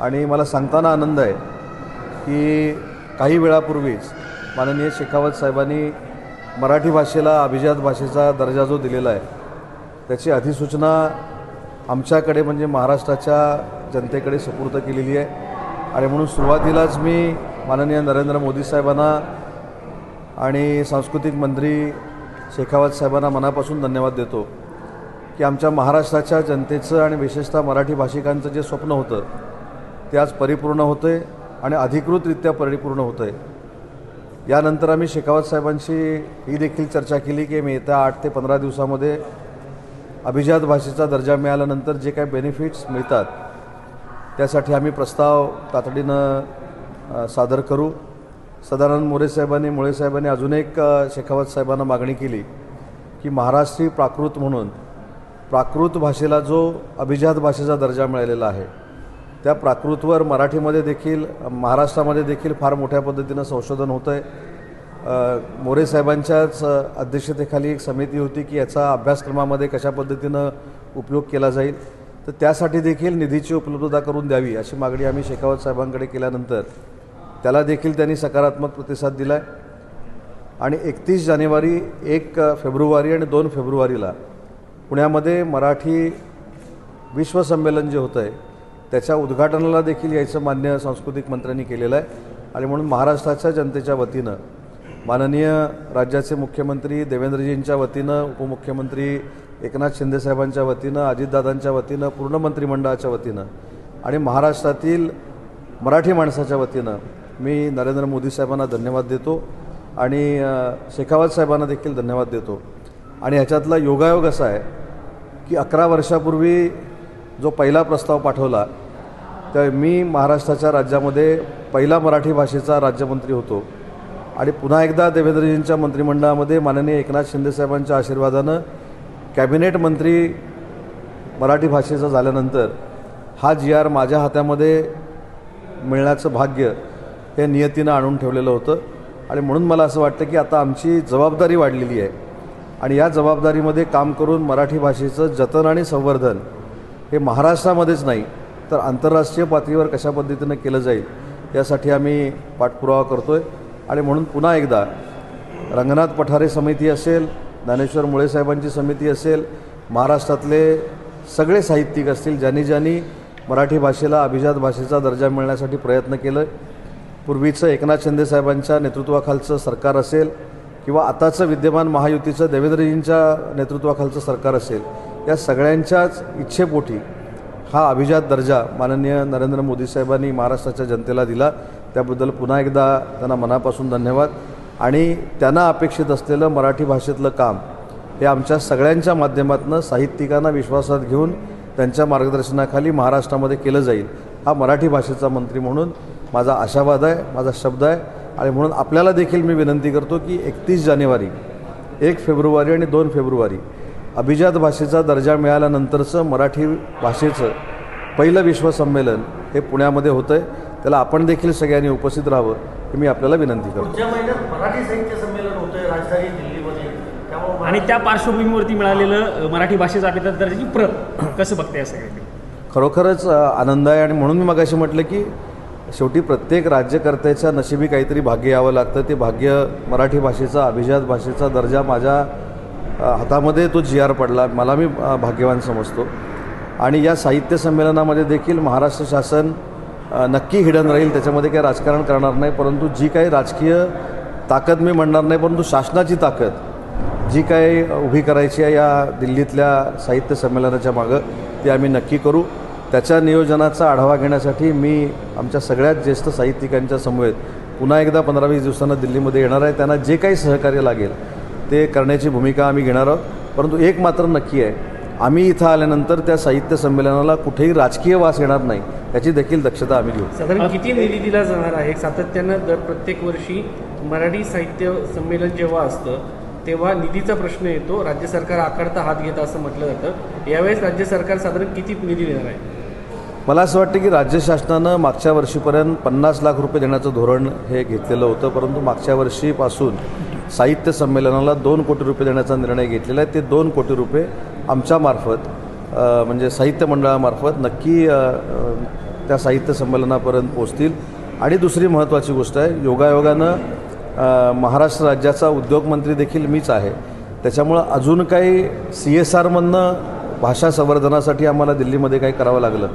आणि मला सांगताना आनंद आहे की काही वेळापूर्वीच माननीय शेखावत साहेबांनी मराठी भाषेला अभिजात भाषेचा दर्जा जो दिलेला आहे त्याची अधिसूचना आमच्याकडे म्हणजे महाराष्ट्राच्या जनतेकडे सुपूर्द केलेली आहे. आणि म्हणून सुरुवातीलाच मी माननीय नरेंद्र मोदी साहेबांना आणि सांस्कृतिक मंत्री शेखावत साहेबांना मनापासून धन्यवाद देतो की आमच्या महाराष्ट्राच्या जनतेचं आणि विशेषतः मराठी भाषिकांचं जे स्वप्न होतं ते आज परिपूर्ण होतं आहे आणि अधिकृतरित्या परिपूर्ण होतं आहे यानंतर आम्ही शेखावत साहेबांशी ही देखील चर्चा केली की मी येत्या आठ ते पंधरा दिवसामध्ये अभिजात भाषेचा दर्जा मिळाल्यानंतर जे काही बेनिफिट्स मिळतात त्यासाठी आम्ही प्रस्ताव तातडीनं सादर करू. सदानंद मोरे साहेबांनी मुळे साहेबांनी अजून एक शेखावत साहेबांना मागणी केली की महाराष्ट्री प्राकृत म्हणून प्राकृत भाषेला जो अभिजात भाषेचा दर्जा मिळालेला आहे त्या प्राकृतवर मराठीमध्ये देखील महाराष्ट्रामध्ये देखील फार मोठ्या पद्धतीनं संशोधन होतं आहे मोरे साहेबांच्याच अध्यक्षतेखाली एक समिती होती की याचा अभ्यासक्रमामध्ये कशा पद्धतीनं उपयोग केला जाईल. तर त्यासाठी देखील निधीची उपलब्धता करून द्यावी अशी मागणी आम्ही शेखावत साहेबांकडे केल्यानंतर त्याला देखील त्यांनी सकारात्मक प्रतिसाद दिला आहे आणि एकतीस जानेवारी एक फेब्रुवारी आणि दोन फेब्रुवारीला पुण्यामध्ये मराठी विश्वसंमेलन जे होतं आहे त्याच्या उद्घाटनाला देखील यायचं मान्य सांस्कृतिक मंत्र्यांनी केलेलं आहे. आणि म्हणून महाराष्ट्राच्या जनतेच्या वतीनं माननीय राज्याचे मुख्यमंत्री देवेंद्रजींच्या वतीनं उपमुख्यमंत्री एकनाथ शिंदेसाहेबांच्या वतीनं अजितदादांच्या वतीनं पूर्ण मंत्रिमंडळाच्या वतीनं आणि महाराष्ट्रातील मराठी माणसाच्या वतीनं मी नरेंद्र मोदी साहेबांना धन्यवाद देतो आणि शेखावत साहेबांना देखील धन्यवाद देतो. आणि ह्याच्यातला योगायोग असा आहे की अकरा वर्षापूर्वी जो पहिला प्रस्ताव पाठवला तर मी महाराष्ट्राच्या राज्यामध्ये पहिला मराठी भाषेचा राज्यमंत्री होतो. आणि पुन्हा एकदा देवेंद्रजींच्या मंत्रिमंडळामध्ये माननीय एकनाथ शिंदेसाहेबांच्या आशीर्वादानं कॅबिनेट मंत्री मराठी भाषेचा झाल्यानंतर हा जी आर माझ्या हातामध्ये मिळण्याचं भाग्य हे नियतीनं आणून ठेवलेलं होतं. आणि म्हणून मला असं वाटतं की आता आमची जबाबदारी वाढलेली आहे. आणि या जबाबदारीमध्ये काम करून मराठी भाषेचं जतन आणि संवर्धन हे महाराष्ट्रामध्येच नाही तर आंतरराष्ट्रीय पातळीवर कशा पद्धतीनं केलं जाईल यासाठी आम्ही पाठपुरावा करतो आहे आणि म्हणून पुन्हा एकदा रंगनाथ पठारे समिती असेल ज्ञानेश्वर मुळे साहेबांची समिती असेल महाराष्ट्रातले सगळे साहित्यिक असतील ज्यांनी ज्यांनी मराठी भाषेला अभिजात भाषेचा दर्जा मिळण्यासाठी प्रयत्न केलं पूर्वीचं एकनाथ शिंदे साहेबांच्या नेतृत्वाखालचं सरकार असेल किंवा आताचं विद्यमान महायुतीचं देवेंद्रजींच्या नेतृत्वाखालचं सरकार असेल या सगळ्यांच्याच इच्छेपोटी हा अभिजात दर्जा माननीय नरेंद्र मोदी साहेबांनी महाराष्ट्राच्या जनतेला दिला. त्याबद्दल पुन्हा एकदा त्यांना मनापासून धन्यवाद. आणि त्यांना अपेक्षित असलेलं मराठी भाषेतलं काम हे आमच्या सगळ्यांच्या माध्यमातून साहित्यिकांना विश्वासात घेऊन त्यांच्या मार्गदर्शनाखाली महाराष्ट्रामध्ये केलं जाईल. हा मराठी भाषेचा मंत्री म्हणून माझा आशावाद आहे माझा शब्द आहे. आणि म्हणून आपल्याला देखील मी विनंती करतो की एकतीस जानेवारी एक फेब्रुवारी आणि दोन फेब्रुवारी अभिजात भाषेचा दर्जा मिळाल्यानंतरचं मराठी भाषेचं पहिलं विश्वसंमेलन हे पुण्यामध्ये होतं आहे त्याला आपण देखील सगळ्यांनी उपस्थित राहावं ही मी आपल्याला विनंती करतो. पुढच्या महिन्यात मराठी साहित्य संमेलन होतंय राजधानी दिल्लीमध्ये. आणि त्या पार्श्वभूमीवरती मिळालेलं मराठी भाषेचा अभिजात दर्जाची प्रत कसं बघताय असं खरोखरच आनंद आहे आणि म्हणून मी मगाशी म्हटलं की शेवटी प्रत्येक राज्यकर्त्याच्या नशिबी काहीतरी भाग्य यावं लागतं. ते भाग्य मराठी भाषेचा अभिजात भाषेचा दर्जा माझ्या हातामध्ये तो जी आर पडला मला मी भाग्यवान समजतो. आणि या साहित्य संमेलनामध्ये देखील महाराष्ट्र शासन नक्की हिडन राहील त्याच्यामध्ये काही राजकारण करणार नाही परंतु जी काही राजकीय ताकद मी म्हणणार नाही परंतु शासनाची ताकद जी काय उभी करायची आहे या दिल्लीतल्या साहित्य संमेलनाच्या मागं ती आम्ही नक्की करू. त्याच्या नियोजनाचा आढावा घेण्यासाठी मी आमच्या सगळ्यात ज्येष्ठ साहित्यिकांच्या समवेत पुन्हा एकदा पंधरा वीस दिवसांना दिल्लीमध्ये येणार आहे. त्यांना जे काही सहकार्य लागेल ते करण्याची भूमिका आम्ही घेणार आहोत. परंतु एक मात्र नक्की आहे. आम्ही इथं आल्यानंतर त्या साहित्य संमेलनाला कुठेही राजकीय वास येणार नाही याची देखील दक्षता आम्ही घेऊ. साधारण किती निधी दिला जाणार आहे? सातत्यानं दर प्रत्येक वर्षी मराठी साहित्य संमेलन जेव्हा असतं तेव्हा निधीचा प्रश्न येतो राज्य सरकार आकारता हात घेतं असं म्हटलं जातं. यावेळेस राज्य सरकार साधारण किती निधी देणार आहे? मला असं वाटतं की राज्य शासनानं मागच्या वर्षीपर्यंत पन्नास लाख रुपये देण्याचं धोरण हे घेतलेलं होतं परंतु मागच्या वर्षीपासून साहित्य संमेलनाला दोन कोटी रुपये देण्याचा निर्णय घेतलेला आहे. ते दोन कोटी रुपये आमच्यामार्फत म्हणजे साहित्य मंडळामार्फत नक्की त्या साहित्य संमेलनापर्यंत पोचतील आणि दुसरी महत्त्वाची गोष्ट आहे योगायोगानं महाराष्ट्र राज्याचा उद्योगमंत्री देखील मीच आहे. त्याच्यामुळं अजून काही सी एस आरमधनं भाषा संवर्धनासाठी आम्हाला दिल्लीमध्ये काही करावं लागलं.